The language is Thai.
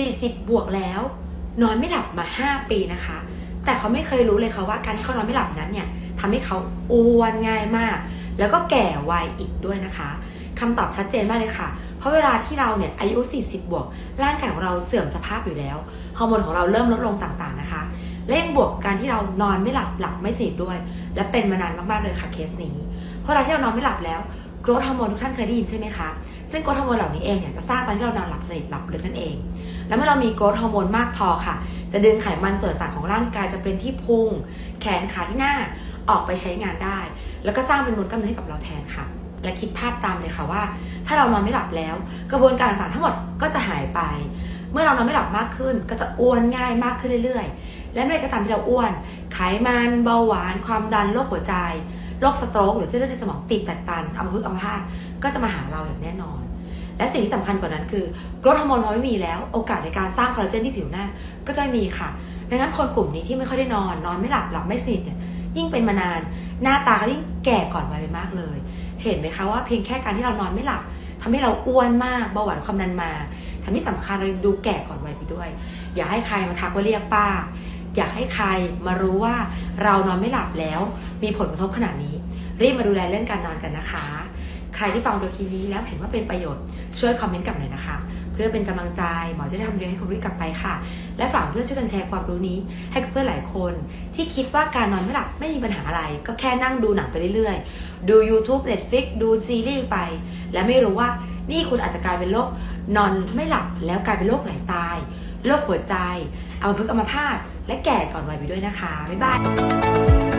40 บวกแล้ว นอนไม่หลับมา 5 ปีนะคะ แต่เขาไม่เคยรู้เลยค่ะว่าการที่เขานอนไม่หลับนั้นเนี่ยทำให้เขาอ้วนง่ายมาก แล้วก็แก่วัยอีกด้วยนะคะคำตอบชัดเจนมากเลยค่ะ เพราะเวลาที่เราเนี่ยอายุ 40 บวก ร่างกายของเราเสื่อมสภาพอยู่แล้ว ฮอร์โมนของเราเริ่มลดลงต่างๆนะคะ และยังบวกการที่เรานอนไม่หลับหลับไม่สนิทด้วย และเป็นมานานมากๆเลยค่ะเคสนี้ เพราะเวลาที่เรานอนไม่หลับแล้ว โกรทฮอร์โมนทุกท่านเคยได้ยินใช่ไหมคะ ซึ่งโกรทฮอร์โมนเหล่านี้เองเนี่ยจะสร้างตอนที่เรานอนหลับสนิทหลับลึกนั่นเอง แล้วเมื่อเรามีโกรทฮอร์โมนมากพอค่ะ จะดึงไขมันส่วนต่างของร่างกายจะเป็นที่พุง แขนขาที่หน้าออกไปใช้งานได้ แล้วก็สร้างเป็นมวลกล้ามเนื้อให้กับเราแทนค่ะ และคิดภาพตามเลยค่ะว่า ถ้าเรานอนไม่หลับแล้ว กระบวนการต่างๆ ทั้งหมดก็จะหายไป เมื่อเรานอนไม่หลับมากขึ้น ก็จะอ้วนง่ายมากขึ้นเรื่อย ๆ และเมื่อไร่ก็ตามที่เราอ้วน ไขมันเบาหวาน ความดันโรคหัวใจ โรคสโตรกหรือเส้นเลือดในสมองตีบแตกตันอัมพฤกษ์อัมพาตก็จะมาหาเราอย่างแน่นอน และสิ่งที่สำคัญกว่านั้นคือกรดฮอร์โมนพอไม่มีแล้ว โอกาสในการสร้างคอลลาเจนที่ผิวหน้าก็จะไม่มีค่ะดังนั้นคนกลุ่มนี้ที่ไม่ค่อยได้นอน นอนไม่หลับหลับไม่สนิทเนี่ยยิ่งเป็นมานาน หน้าตาเขายิ่งแก่ก่อนวัยไปมากเลย เห็นไหมคะว่าเพียงแค่การที่เรานอนไม่หลับทำให้เราอ้วนมากเบาหวานความดันมาทำให้สำคัญเราดูแก่ก่อนวัยไปด้วย อย่าให้ใครมาทักว่าเรียกป้า อยากให้ใครมารู้ว่าเรานอนไม่หลับแล้ว มีผลกระทบขนาดนี้ รีบมาดูแลเรื่องการนอนกันนะคะ ใครที่ฟังดูคลิปนี้แล้วเห็นว่าเป็นประโยชน์ช่วยคอมเมนต์กลับหน่อยนะคะ เพื่อเป็นกำลังใจหมอจะได้ทำเรื่องให้คุณรู้กลับไปค่ะ และฝากเพื่อนช่วยกันแชร์ความรู้นี้ ให้กับเพื่อนหลายคน ที่คิดว่าการนอนไม่หลับไม่มีปัญหาอะไร ก็แค่นั่งดูหนังไปเรื่อยๆ ดู YouTube Netflix ดูซีรีส์ไป และไม่รู้ว่านี่คุณอาจจะกลายเป็นโรคนอนไม่หลับแล้วกลายเป็นโรคไหลตายโรคหัวใจ เอัมพฤกษ์อัมาพาต และแก่ก่อนวัยไปด้วยนะคะ บ๊ายบาย